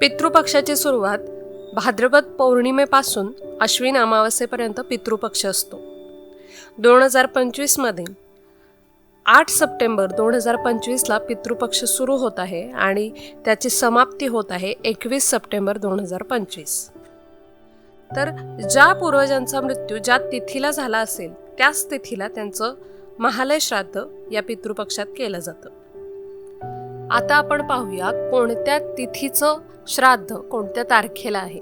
पितृपक्षाची सुरुवात भाद्रपद पौर्णिमेपासून अश्विन अमावस्येपर्यंत पितृपक्ष असतो. दोन हजार पंचवीसमध्ये आठ सप्टेंबर दोन हजार पंचवीसला पितृपक्ष सुरू होत आहे आणि त्याची समाप्ती होत आहे एकवीस सप्टेंबर दोन हजार पंचवीस. तर ज्या पूर्वजांचा मृत्यू ज्या तिथीला झाला असेल त्याच तिथीला त्यांचं महालय श्राद्ध या पितृपक्षात केलं जातं. आता आपण पाहूया कोणत्या तिथीचं श्राद्ध कोणत्या तारखेला आहे.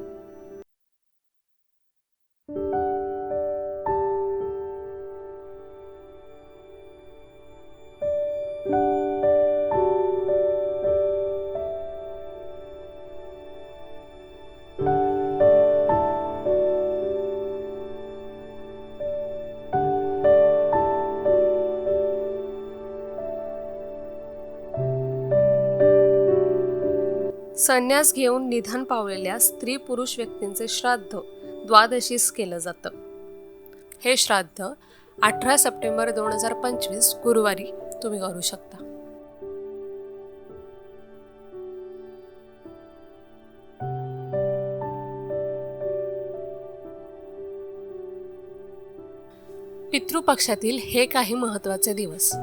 संन्यास घेऊन निधन पावलेल्या स्त्री पुरुष व्यक्तींचे श्राद्ध द्वादशीस केलं जातं. हे श्राद्ध अठरा सप्टेंबर दोन हजार पंचवीस गुरुवारी तुम्ही करू शकता. पितृपक्षातील हे काही महत्त्वाचे दिवस.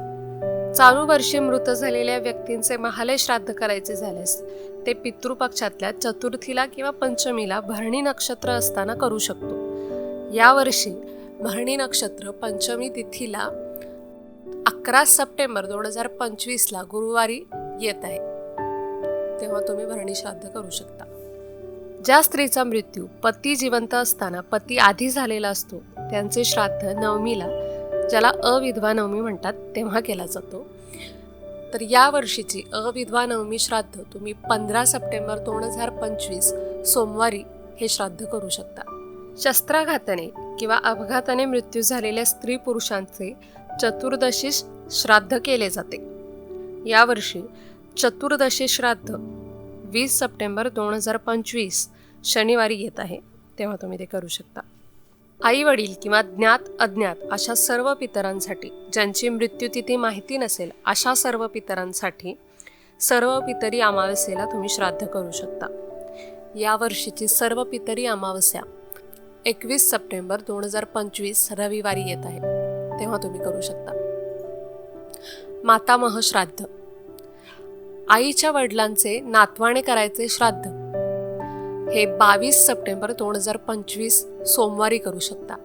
चालू वर्षी मृत झालेल्या व्यक्तींचे महालय श्राद्ध करायचे झाल्यास ते पितृपक्षातल्या चतुर्थीला किंवा पंचमीला भरणी नक्षत्र असताना करू शकतो. यावर्षी भरणी नक्षत्र पंचमी तिथीला अकरा सप्टेंबर दोन हजार पंचवीसला गुरुवारी येत आहे. तेव्हा तुम्ही भरणी श्राद्ध करू शकता. ज्या स्त्रीचा मृत्यू पती जिवंत असताना पती आधी झालेला असतो त्यांचे श्राद्ध नवमीला ज्याला अविधवा नवमी म्हणतात तेव्हा केला जातो. तर या वर्षीची अविधवा नवमी श्राद्ध तुम्ही पंधरा सप्टेंबर दोन हजार पंचवीस सोमवारी हे श्राद्ध करू शकता. शस्त्राघाताने किंवा अपघाताने मृत्यू झालेल्या स्त्री पुरुषांचे चतुर्दशीस श्राद्ध केले जाते. यावर्षी चतुर्दशी श्राद्ध वीस सप्टेंबर दोन हजार पंचवीस शनिवारी येत आहे तेव्हा तुम्ही ते करू शकता. आई वडील किंवा ज्ञात अज्ञात अशा सर्व पितरांसाठी ज्यांची मृत्यूतिथी माहिती नसेल अशा सर्व पितरांसाठी सर्व पितरी अमावस्येला तुम्ही श्राद्ध करू शकता. या वर्षीची सर्व पितरी अमावस्या एकवीस सप्टेंबर दोन हजार पंचवीस रविवारी येत आहे. तेव्हा तुम्ही करू शकता. मातामह श्राद्ध. आईच्या वडिलांचे नातवाणे करायचे श्राद्ध. हे बावीस सप्टेंबर दोन हजार पंचवीस सोमवारी करू शकता.